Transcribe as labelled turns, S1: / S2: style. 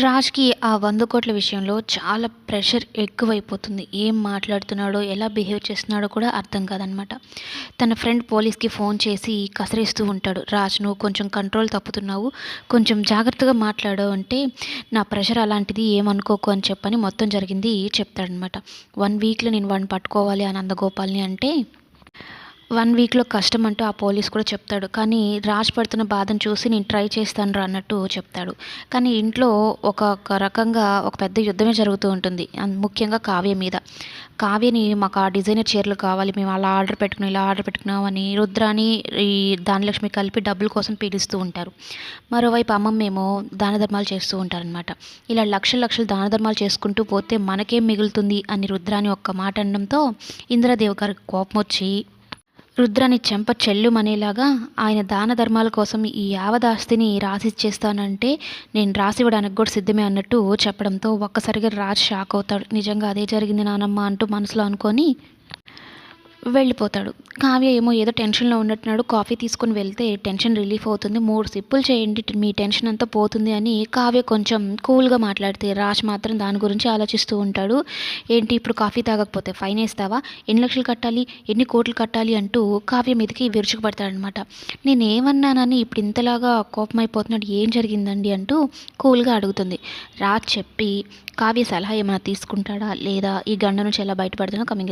S1: రాజ్‌కి ఆ వంద కోట్ల విషయంలో చాలా ప్రెషర్ ఎక్కువైపోతుంది. ఏం మాట్లాడుతున్నాడో, ఎలా బిహేవ్ చేస్తున్నాడో కూడా అర్థం కాదనమాట. తన ఫ్రెండ్ పోలీస్‌కి ఫోన్ చేసి కసరిస్తూ ఉంటాడు. రాజ్ నువ్వు కొంచెం కంట్రోల్ తప్పుతున్నావు. కొంచెం జాగ్రత్తగా మాట్లాడు అంటే, నా ప్రెషర్ అలాంటిది ఏమనుకోకు అని చెప్పని మొత్తం జరిగింది చెప్తాడనమాట. వన్ వీక్‌లో నేను వాడిని పట్టుకోవాలి అని అందగోపాల్ని అంటే వన్ వీక్‌లో కష్టం అంటూ ఆ పోలీస్ కూడా చెప్తాడు. కానీ రాజ్ పడుతున్న బాధను చూసి నేను ట్రై చేస్తానురా అన్నట్టు చెప్తాడు. కానీ ఇంట్లో ఒక రకంగా ఒక పెద్ద యుద్ధమే జరుగుతూ ఉంటుంది. ముఖ్యంగా కావ్య మీద. కావ్యని మాకు ఆ డిజైనర్ చీరలు కావాలి. మేము అలా ఆర్డర్ పెట్టుకున్నాం, ఇలా ఆర్డర్ పెట్టుకున్నామని రుద్రాని, ఈ దానిలక్ష్మి కలిపి డబ్బుల కోసం పీడిస్తూ ఉంటారు. మరోవైపు అమ్మమ్మేమో దాన ధర్మాలు చేస్తూ ఉంటారనమాట. ఇలా లక్షలు లక్షలు దాన ధర్మాలు చేసుకుంటూ పోతే మనకేం మిగులుతుంది అని రుద్రాని ఒక్క మాట అనడంతో ఇందిరాదేవి గారికి కోపం వచ్చి రుద్రని చెంప చెల్లుమనేలాగా ఆయన దాన ధర్మాల కోసం ఈ యావదాస్తిని రాసిచ్చేస్తానంటే నేను రాసివ్వడానికి కూడా సిద్ధమే అన్నట్టు చెప్పడంతో ఒక్కసారిగా రాజ్ షాక్ అవుతాడు. నిజంగా అదే జరిగింది నానమ్మ అంటూ మనసులో అనుకొని వెళ్ళిపోతాడు. కావ్య ఏమో ఏదో టెన్షన్‌లో ఉన్నట్టున్నాడు. కాఫీ తీసుకొని వెళ్తే టెన్షన్ రిలీఫ్ అవుతుంది. మూడు సిప్పులు చేయండి మీ టెన్షన్ అంతా పోతుంది అని కావ్య కొంచెం కూల్‌గా మాట్లాడితే రాజ్ మాత్రం దాని గురించి ఆలోచిస్తూ ఉంటాడు. ఏంటి ఇప్పుడు కాఫీ తాగకపోతే ఫైన్ వేస్తావా ఎన్ని లక్షలు కట్టాలి? ఎన్ని కోట్లు కట్టాలి? అంటూ కావ్య మీదకి విరుచుకుపడతాడనమాట. నేనేమన్నానని ఇప్పుడు ఇంతలాగా కోపమైపోతున్నాడు ఏం జరిగిందండి? అంటూ కూల్‌గా అడుగుతుంది. రాజ్ చెప్పి కావ్య సలహా ఏమైనా తీసుకుంటాడా? లేదా ఈ గండ నుంచి ఎలా బయటపడతాడో కమింగ్